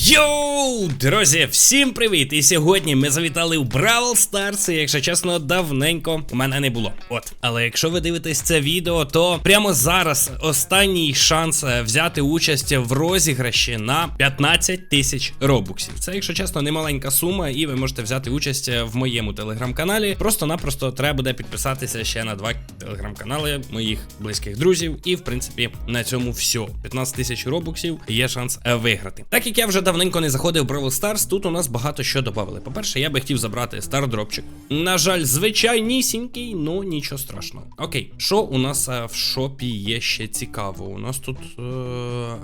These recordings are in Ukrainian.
Йоу, друзі, всім привіт! І сьогодні ми завітали в Бравл Старс, і якщо чесно, давненько мене не було. От, але якщо ви дивитесь це відео, то прямо зараз останній шанс е, взяти участь в розіграші на 15 тисяч робуксів. Це, якщо чесно, немаленька сума, і ви можете взяти участь е, в моєму телеграм-каналі. Просто-напросто треба буде підписатися ще на два телеграм-канали моїх близьких друзів. І в принципі на цьому все. 15 тисяч робуксів є шанс е, виграти. Так як я вже давненько не заходив в Brawl Stars, тут у нас багато що додали. По-перше, я би хотів забрати стардропчик. На жаль, звичайнісінький, ну нічого страшного. Окей, що у нас е, в шопі є ще цікаво? У нас тут е-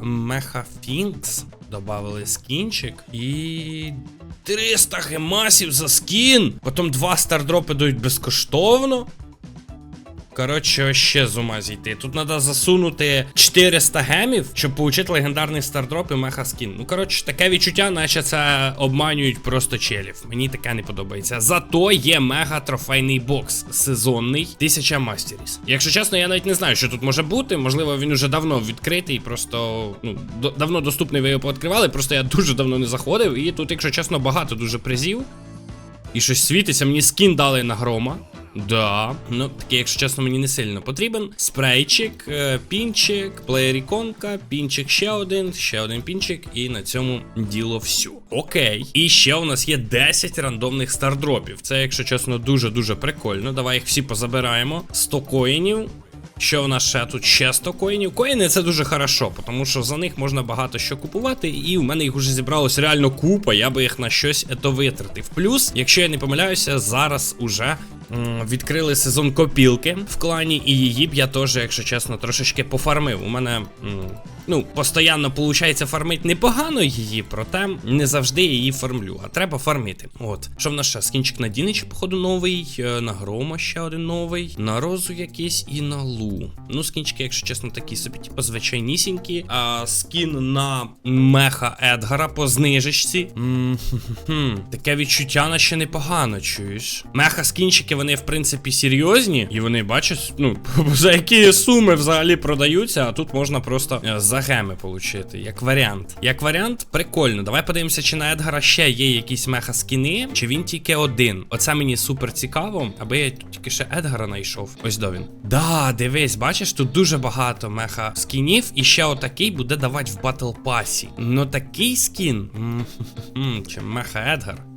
Мехафінкс. Добавили скінчик і. 300 гемасів за скін. Потім два стардропи дають безкоштовно. Коротше, ще з ума зійти. Тут треба засунути 400 гемів, щоб отримати легендарний стардроп і меха скін. Ну, коротше, таке відчуття, наче це обманюють просто челів. Мені таке не подобається. Зато є мега трофейний бокс сезонний 1000 мастеріс. Якщо чесно, я навіть не знаю, що тут може бути. Можливо, він уже давно відкритий, просто ну, до- давно доступний, ви його пооткривали. Просто я дуже давно не заходив. І тут, якщо чесно, багато дуже призів. І щось світиться, мені скін дали на грома. Да, ну такий, якщо чесно, мені не сильно потрібен. Спрейчик, е, пінчик, плеєріконка, пінчик ще один, ще один пінчик, і на цьому діло все. Окей. І ще у нас є 10 рандомних стардропів. Це, якщо чесно, дуже-дуже прикольно. Давай їх всі позабираємо. 100 коїнів. Що в нас ще тут ще 100 коїнів? Коїни це дуже хорошо, тому що за них можна багато що купувати, і в мене їх уже зібралось реально купа, я би їх на щось ето витратив. Плюс, якщо я не помиляюся, зараз уже відкрили сезон копілки в клані, і її б я теж, якщо чесно, трошечки пофармив. У мене. Ну, постійно виходить фармити непогано її, проте не завжди її фармлю, а треба фармити. От, що в нас ще? Скінчик на Дінич, походу, новий, е, на Грома ще один новий, на Розу якийсь і на Лу. Ну, скінчики, якщо чесно, такі собі, типу, звичайнісінькі. А скін на Меха Едгара по знижечці. Таке відчуття наче непогано, чуєш. Меха скінчики, вони, в принципі, серйозні, і вони, бачиш, ну, за які суми взагалі продаються, а тут можна просто е, за геми получити, як варіант. Як варіант, прикольно. Давай подивимося, чи на Едгара ще є якісь меха скіни, чи він тільки один. Оце мені супер цікаво, аби я тут тільки ще Едгара знайшов. Ось до він. Да, дивись, бачиш, тут дуже багато меха скінів, і ще отакий буде давати в батл пасі. Ну такий скін. Чи меха Едгар.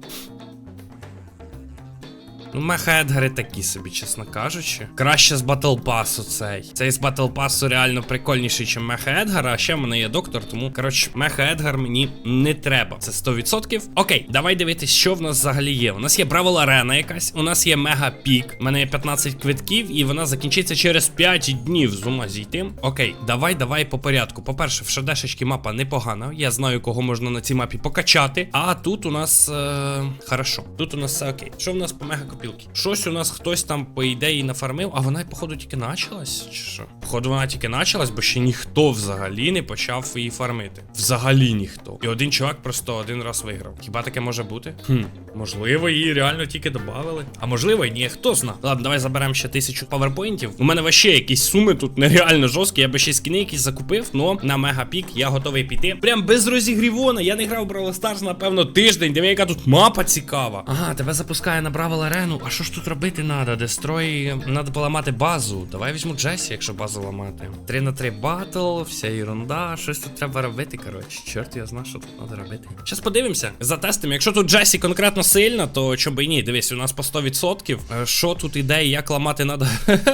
Ну, меха Едгари такі собі, чесно кажучи. Краще з Батл Пасу цей. Цей з Батл Пасу реально прикольніший, ніж Меха Едгара. А ще в мене є доктор, тому, коротше, Меха Едгар мені не треба. Це 100%. Окей, давай дивитись, що в нас взагалі є. У нас є Бравл Арена якась, у нас є Мега Пік. У мене є 15 квитків, і вона закінчиться через 5 днів з ума зійти. Окей, давай, давай по порядку. По-перше, в шадешечки мапа непогана. Я знаю, кого можна на цій мапі покачати. А тут у нас. Е... Хорошо. Тут у нас все окей. Що в нас по мега копілки? Щось у нас хтось там, по ідеї, нафармив, а вона, походу, тільки началась? Чи що? Походу, вона тільки началась, бо ще ніхто взагалі не почав її фармити. Взагалі ніхто. І один чувак просто один раз виграв. Хіба таке може бути? Хм, можливо, її реально тільки додали. А можливо, і ні, хто зна. Ладно, давай заберемо ще тисячу паверпоінтів. У мене вообще якісь суми тут нереально жорсткі. Я би ще скіни якісь закупив, но на мегапік я готовий піти. Прям без розігрівона. Я не грав в Stars, напевно, тиждень. Диви, яка тут мапа цікава. Ага, тебе запускає на Бравл Арену. А що ж тут робити треба? Дестрой, треба поламати базу. Давай візьму Джесі, якщо базу ламати. 3 на 3 батл, вся ерунда. Щось тут треба робити, коротше. Чорт, я знаю, що тут треба робити. Зараз подивимося, затестимо. Якщо тут Джесі конкретно сильна, то чому б ні? Дивись, у нас по 100%. Е, Що тут іде і як ламати треба?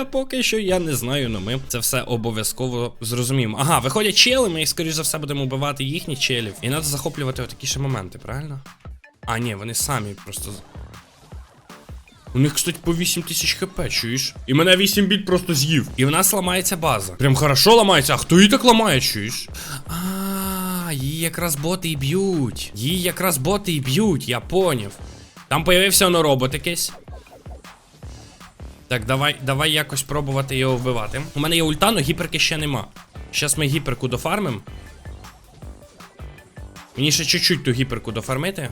Поки що я не знаю, але ми це все обов'язково зрозуміємо. Ага, виходять чели, ми їх, скоріш за все, будемо вбивати їхніх челів. І треба захоплювати отакі ще моменти, правильно? А, ні, вони самі просто. У них, кстати, по 8 тисяч хп, чуєш? І мене 8 біт просто з'їв. І в нас ламається база. Прям хорошо ламається, а хто її так ламає, чуєш? А, її якраз боти і б'ють. Її якраз боти і б'ють, я поняв. Там появився воно робот якийсь. Так, давай, давай якось пробувати його вбивати. У мене є ульта, но гіперки ще нема. Щас ми гіперку дофармим. Мені ще чуть-чуть ту гіперку дофармити.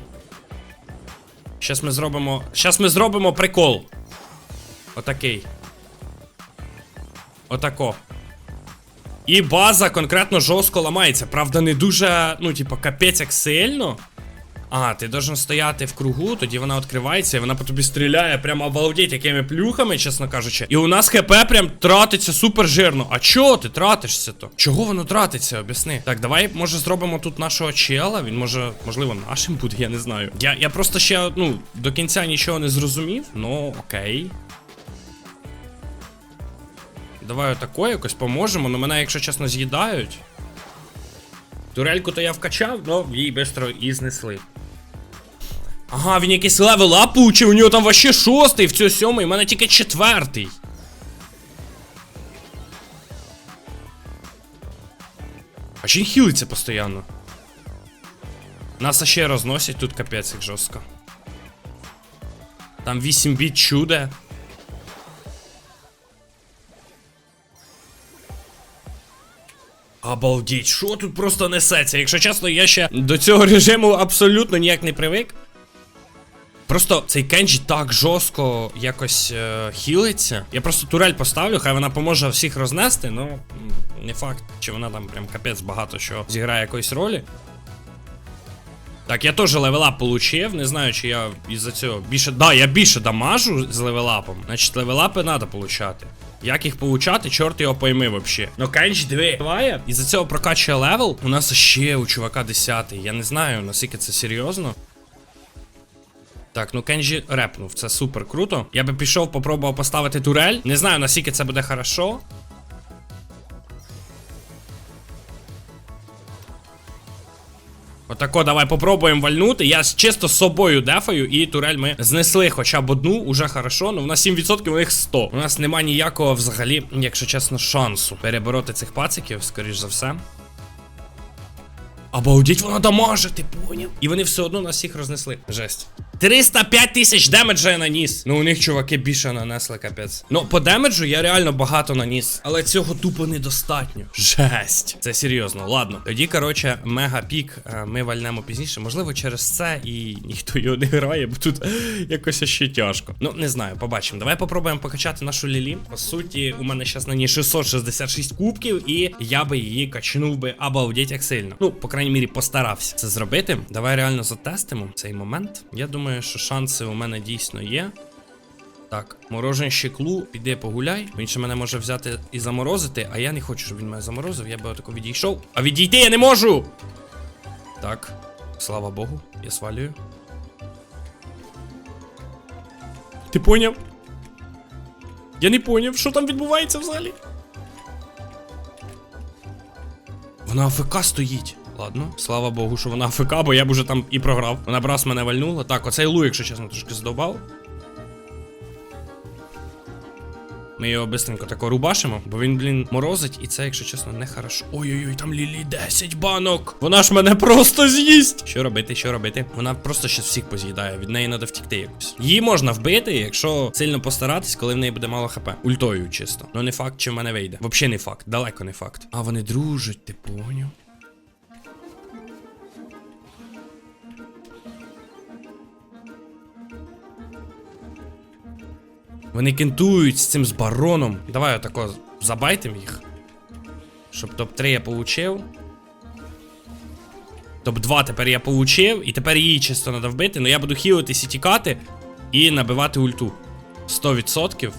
Щас ми зробимо. Щас ми зробимо прикол. Отакий. Отако. І база конкретно жорстко ламається. Правда, не дуже, ну, типа, капець як сильно. А, ти должен стояти в кругу, тоді вона відкривається, і вона по тобі стріляє, прямо обалдеть, якими плюхами, чесно кажучи. І у нас ХП прям тратиться супер жирно. А чого ти тратишся то? Чого воно тратиться? Об'ясни. Так, давай, може, зробимо тут нашого чела. Він може, можливо, нашим буде, я не знаю. Я, я просто ще, ну, до кінця нічого не зрозумів. Ну, окей. Давай отако якось поможемо, але мене, якщо чесно, з'їдають. Турельку то я вкачав, но її швидко і знесли. Ага, він якийсь левел ап получив, у нього там вообще шостий, в цього сьомий, у мене тільки четвертий. А чи він хілиться постійно? Нас ще розносять тут капець як жорстко. Там 8 біт чуде. Обалдіть, що тут просто несеться? Якщо чесно, я ще до цього режиму абсолютно ніяк не привик. Просто цей Кенджі так жорстко якось е, хілиться. Я просто турель поставлю, хай вона поможе всіх рознести, ну не факт, чи вона там прям капець багато що зіграє якоїсь ролі. Так, я теж левелап получив, не знаю, чи я із-за цього більше. Да, я більше дамажу з левелапом. Значить, левелапи треба получати. Як їх получати, чорт його пойми вообще. Ну Кенджі диви. Буває, із-за цього прокачує левел. У нас ще у чувака 10 Я не знаю, наскільки це серйозно. Так, ну Кенджі репнув, це супер круто. Я би пішов, попробував поставити турель. Не знаю, наскільки це буде хорошо. Отако, давай попробуємо вальнути. Я чисто з собою дефаю, і турель ми знесли хоча б одну, уже хорошо. Ну, в нас 7%, у них 100. У нас нема ніякого взагалі, якщо чесно, шансу перебороти цих пациків, скоріш за все. Обалдіть, вона дамажить, ти поняв? І вони все одно нас всіх рознесли. Жесть. 305 тисяч демеджа я наніс. Ну у них чуваки більше нанесли, капець. Ну, по демеджу я реально багато наніс. Але цього тупо недостатньо. Жесть. Це серйозно. Ладно. Тоді, коротше, мега пік е, ми вальнемо пізніше. Можливо, через це і ніхто його не грає, бо тут якось ще тяжко. Ну, не знаю, побачимо. Давай попробуємо покачати нашу Лілі. По суті, у мене зараз на ній 666 кубків, і я би її качнув би обалдеть як сильно. Ну, по крайній мірі, постарався це зробити. Давай реально затестимо цей момент. Я думаю, що шанси у мене дійсно є. Так, морожен щеклу, піди погуляй. Він ще мене може взяти і заморозити, а я не хочу, щоб він мене заморозив. Я би отако відійшов. А відійти я не можу! Так, слава Богу, я свалюю. Ти поняв? Я не поняв, що там відбувається взагалі. Вона АФК стоїть. Ладно, слава Богу, що вона АФК, бо я б уже там і програв. Вона б раз мене вальнула. Так, оцей лу, якщо чесно, трошки задовбав. Ми його бистренько тако рубашимо, бо він, блін, морозить, і це, якщо чесно, не хорошо. Ой-ой-ой, там Лілі 10 банок. Вона ж мене просто з'їсть. Що робити, що робити? Вона просто щас всіх поз'їдає. Від неї треба втікти якось. Її можна вбити, якщо сильно постаратись, коли в неї буде мало хп. Ультою чисто. Ну не факт, чи в мене вийде. Взагалі не факт, далеко не факт. А вони дружать, ти поняв? Вони кентують з цим з бароном. Давай отако забайтим їх. Щоб топ-3 я получив. Топ-2 тепер я получив, і тепер її чисто треба вбити, Ну я буду хілитись і тікати і набивати ульту. 100%.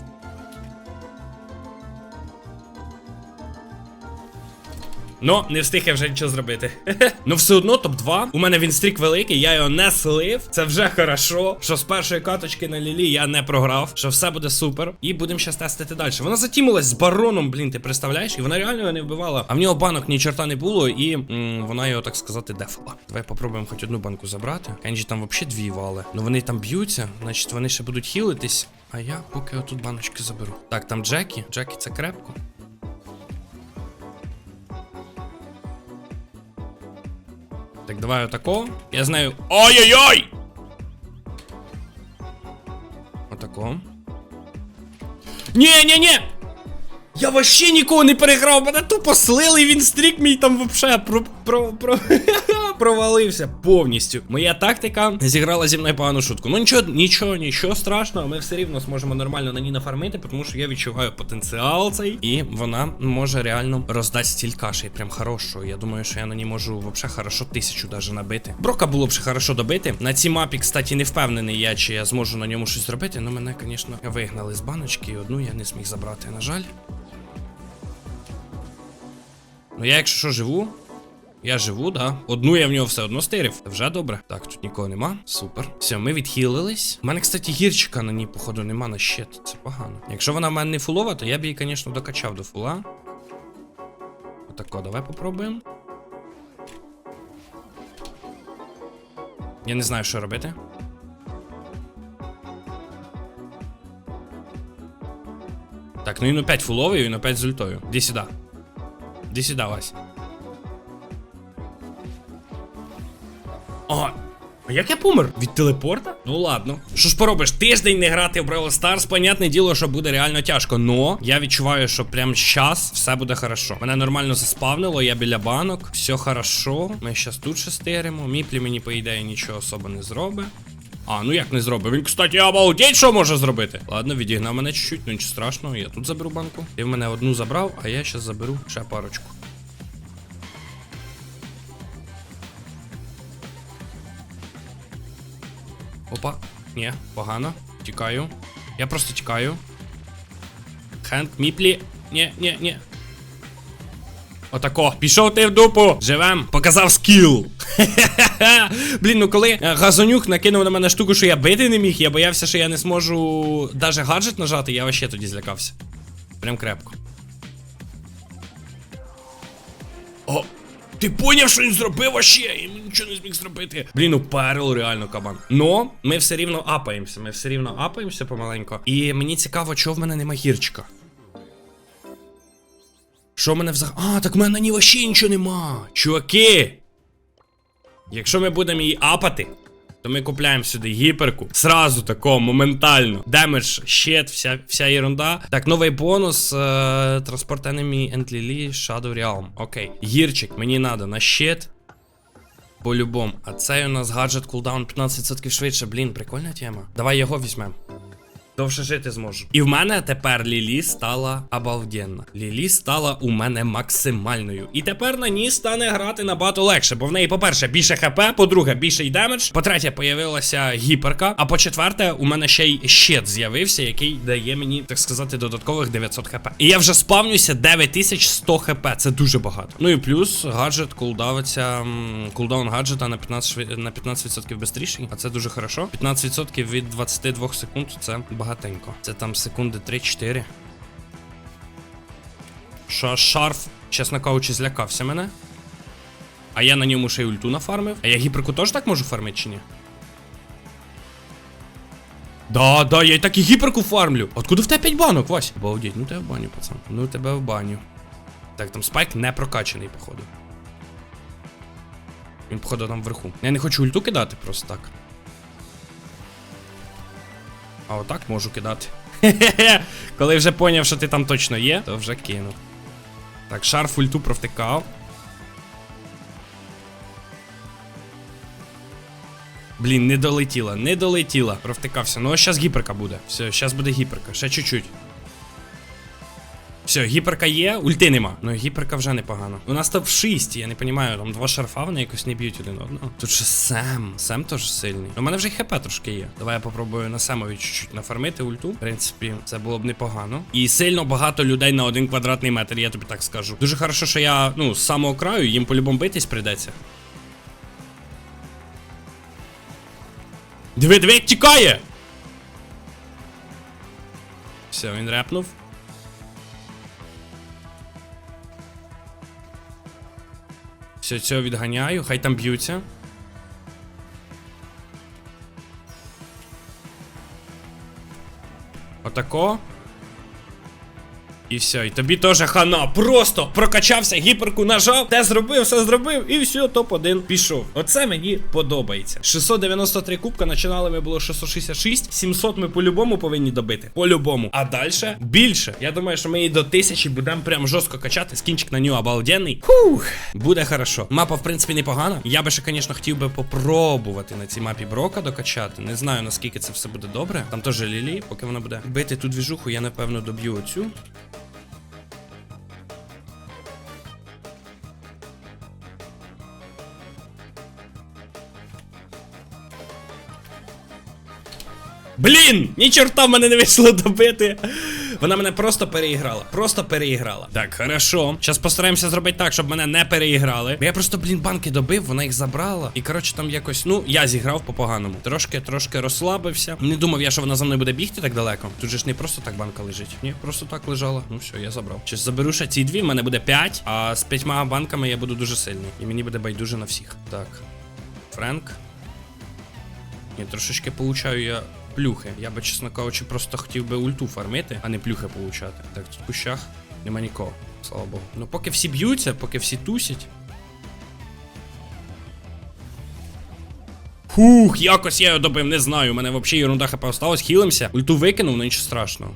Ну, не встиг я вже нічого зробити. ну, все одно, топ-2. У мене він стрік великий, я його не слив. Це вже хорошо. Що з першої каточки на лілі я не програв. Що все буде супер. І будемо щас тестити далі. Вона затімилась з бароном, блін, ти представляєш? І вона реально його не вбивала. А в нього банок ні чорта не було, і м, вона його, так сказати, дефала. Давай попробуємо хоч одну банку забрати. Кенджі там взагалі дві вали. Ну вони там б'ються, значить вони ще будуть хілитись. А я поки отут баночки заберу. Так, там Джекі. Джекі це крепко. Так, давай отако. Я знаю. Ой-ой-ой! Отако. Ні, ні, ні! Я вообще нікого не переграв, мене тупо слили, він стрік мій там вообще про. про. про. провалився повністю. Моя тактика зіграла зі мною погану шутку. Ну нічого, нічого, нічого страшного. Ми все рівно зможемо нормально на ній нафармити, тому що я відчуваю потенціал цей, і вона може реально роздасть стількашей, прям хорошого. Я думаю, що я на ній можу вообще хорошо тисячу даже набити. Брока було б ще хорошо добити. На цій мапі, кстати, не впевнений я, чи я зможу на ньому щось зробити. Ну мене, звісно, вигнали з баночки, і одну я не зміг забрати, на жаль. Ну я, якщо що живу, я живу, да. Одну я в нього все одно стирив. Вже добре. Так, тут нікого нема. Супер. Все, ми відхилились. У мене, кстати, гірчика на ній, походу, нема на щит. Це погано. Якщо вона в мене не фулова, то я б її, звісно, докачав до фула. Отако, давай попробуємо. Я не знаю, що робити. Так, ну він опять фуловий, він опять з ультою. Іди сюди. Іди сюди, Вась. О, а як я помер? Від телепорта? Ну ладно. Що ж поробиш? Тиждень не грати в Brawl Stars, понятне діло, що буде реально тяжко. Но я відчуваю, що прямо щас все буде хорошо. Мене нормально заспавнило, я біля банок. Все хорошо. Ми щас тут шестеримо. Міплі мені, по ідеї, нічого особо не зробить. А, ну як не зробив? Він, кстати, обалдеть, що може зробити? Ладно, відігнав мене чуть-чуть, ну нічого страшного, я тут заберу банку. Ти в мене одну забрав, а я щас заберу ще парочку. Опа, ні, погано. Тікаю. Я просто тікаю. Хенд, міплі. Ні, ні, ні. Отако, пішов ти в дупу. Живем, показав скіл. Блін, ну коли е, газонюк накинув на мене штуку, що я бити не міг, я боявся, що я не зможу даже гаджет нажати, я вообще тоді злякався. Прям крепко. Ти поняв, що він зробив вообще? І він нічого не зміг зробити. Блін, перл реально кабан. Но ми все рівно апаємося. Ми все рівно апаємося помаленько. І мені цікаво, чого в мене нема гірчика. Що в мене взагалі. А, так в мене ні вообще нічого нема. Чуваки! Якщо ми будемо її апати, то ми купляємо сюди гіперку. Сразу тако, моментально. Демедж, щит, вся, вся ерунда. Так, новий бонус. Е, Транспорт Enemy and Lily Shadow Realm. Окей. Гірчик, мені надо на щит. По-любому. А цей у нас гаджет кулдаун 15% швидше. Блін, прикольна тема. Давай його візьмемо. Довше жити зможу. І в мене тепер Лілі стала обалденна. Лілі стала у мене максимальною. І тепер на ній стане грати набагато легше, бо в неї, по-перше, більше хп, по-друге, більший демедж. По-третє, появилася гіперка. А по-четверте, у мене ще й щит з'явився, який дає мені, так сказати, додаткових 900 хп. І я вже спавнюся 9100 хп. Це дуже багато. Ну і плюс гаджет кулдавиться. Кулдаун гаджета на 15%, шви- на 15% бистріший, а це дуже хорошо. 15% від 22 секунд це багатенько. Це там секунди 3-4. Ша шарф, чесно кажучи, злякався мене. А я на ньому ще й ульту нафармив. А я гіперку теж так можу фармити чи ні? Да, да, я й так і гіперку фармлю. Откуда в тебе 5 банок, Вась? Обалдеть, ну тебе в баню, пацан. Ну тебе в баню. Так, там спайк не прокачаний, походу. Він, походу, там вверху. Я не хочу ульту кидати просто так. А отак можу кидати. Коли вже поняв, що ти там точно є, то вже кинув. Так, шар фульту провтикав. Блін, не долетіла, не долетіла. Провтикався. Ну, а зараз гіперка буде. Все, зараз буде гіперка. Ще чуть-чуть. Все, гіперка є, ульти нема. Ну гіперка вже непогано. У нас топ 6, я не розумію, там два шарфа вони якось не б'ють один одного. Тут ще Сем. Сем теж сильний. У мене вже хп трошки є. Давай я попробую на Семові чуть-чуть нафармити ульту. В принципі, це було б непогано. І сильно багато людей на один квадратний метр, я тобі так скажу. Дуже хорошо, що я, ну, з самого краю, їм по-любому битись прийдеться. Диви, диви, тікає! Все, він репнув. Все, цього відганяю, хай там б'ються. Отако. І все, і тобі теж хана. Просто прокачався, гіперку нажав, те зробив, все зробив, і все, топ-1 пішов. Оце мені подобається. 693 кубка, починали ми було 666, 700 ми по-любому повинні добити. По-любому. А далі більше. Я думаю, що ми і до 1000 будемо прям жорстко качати. Скінчик на нього обалденний. Фух, буде хорошо. Мапа, в принципі, непогана. Я би ще, звісно, хотів би попробувати на цій мапі Брока докачати. Не знаю, наскільки це все буде добре. Там теж лілі, поки вона буде бити ту двіжуху, я напевно доб'ю оцю. Блін! Ні чорта в мене не вийшло добити. Вона мене просто переіграла. Просто переіграла. Так, хорошо. Зараз постараємося зробити так, щоб мене не переіграли. Я просто, блін, банки добив, вона їх забрала. І коротше, там якось, ну, я зіграв по-поганому. Трошки, трошки розслабився. Не думав я, що вона за мною буде бігти так далеко. Тут же ж не просто так банка лежить. Ні, просто так лежала. Ну все, я забрав. Чи заберу ще ці дві, в мене буде 5, а з п'ятьма банками я буду дуже сильний. І мені буде байдуже на всіх. Так. Френк. Ні, трошечки получаю я плюхи. Я би, чесно кажучи, просто хотів би ульту фармити, а не плюхи получати. Так, тут в кущах нема нікого. Слава Богу. Ну поки всі б'ються, поки всі тусять. Фух, якось я його добив, не знаю. У мене взагалі ерунда хп осталась. Хілимся. Ульту викинув, ну нічого страшного.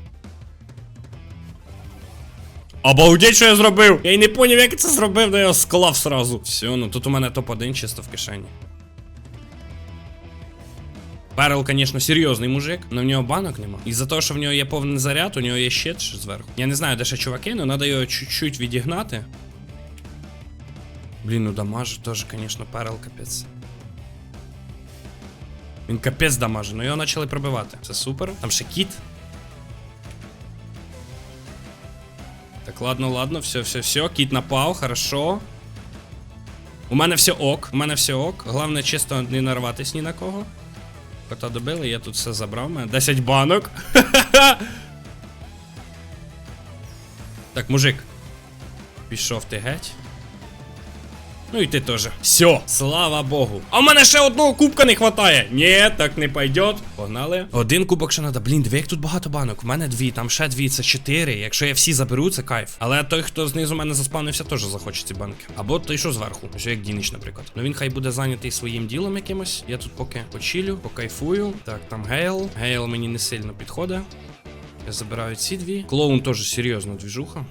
Обалдеть, що я зробив! Я й не поняв, як я це зробив, но я його склав сразу. Все, ну тут у мене топ-1 чисто в кишені. Перл, звісно, серйозний мужик, але в нього банок нема. І за того, що в нього є повний заряд, у нього є щит зверху. Я не знаю, де ще чуваки, але треба його чуть-чуть відігнати. Блін, ну дамаж теж, звісно, перл капець. Він капець дамаже, ну його почали пробивати. Це супер. Там ще кіт. Так, ладно, ладно, все, все, все. Кіт напав, хорошо. У мене все ок, у мене все ок. Головне чисто не нарватись ні на кого. Кота добили, я тут все забрав. Мене 10 банок. так, мужик. Пішов ти геть. Ну і ти теж. Все, слава Богу. А в мене ще одного кубка не хватає. Ні, так не пойдет. Погнали. Один кубок ще треба. Блін, диви, як тут багато банок. У мене дві, там ще дві, це чотири. Якщо я всі заберу, це кайф. Але той, хто знизу мене заспавнився, теж захоче ці банки. Або той, що зверху. Ось як Дінич, наприклад. Ну він хай буде зайнятий своїм ділом якимось. Я тут поки почилю, покайфую. Так, там Гейл. Гейл мені не сильно підходить. Я забираю ці дві. Клоун теж серйозна двіжуха.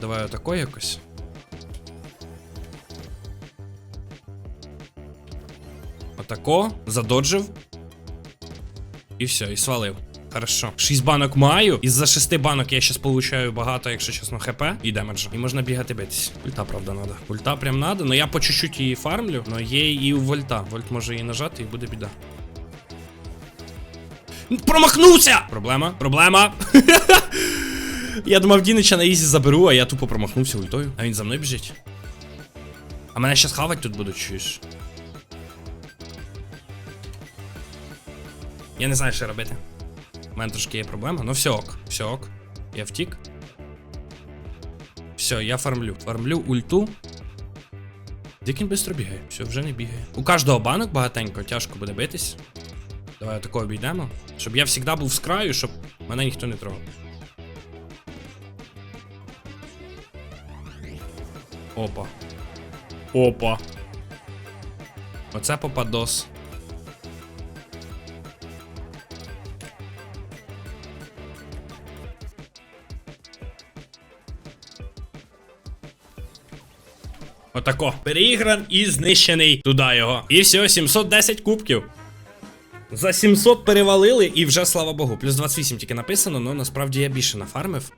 Давай отако якось. Отако, задоджив. І все, і свалив. Хорошо. 6 банок маю. Із-за 6 банок я зараз получаю багато, якщо чесно, хп і демеджа. І можна бігати битись. Ульта, правда, надо. Ульта прям надо, но я по чуть-чуть її фармлю, но є і у вольта. Вольт може її нажати і буде біда. Промахнувся! Проблема, проблема. Я думав, Дінича на ізі заберу, а я тупо промахнувся ультою. А він за мною біжить. А мене щас хавать тут будуть, чуєш. Я не знаю, що робити. У мене трошки є проблема. Ну все ок, все ок. Я втік. Все, я фармлю. Фармлю ульту. Дикін швидко бігає. Все, вже не бігає. У кожного банок багатенько, тяжко буде битись. Давай такого обійдемо. Щоб я завжди був з краю, щоб мене ніхто не трогав. Опа. Опа. Оце попадос. Отако. Переігран і знищений туди його. І все, 710 кубків. За 700 перевалили і вже слава Богу. Плюс 28 тільки написано, але насправді я більше нафармив.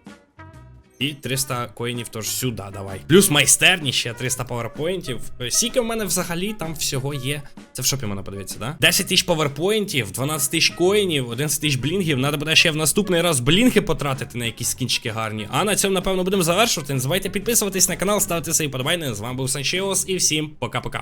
І 300 коїнів теж сюди давай. Плюс майстерні ще 300 паверпоінтів. Скільки в мене взагалі там всього є. Це в шопі можна подивитися, да? 10 тисяч паверпоінтів, 12 тисяч коїнів, 11 тисяч блінгів. Надо буде ще в наступний раз блінги потратити на якісь скінчики гарні. А на цьому, напевно, будемо завершувати. Не забувайте підписуватись на канал, ставити свої подобайни. З вами був Санчеос і всім пока-пока.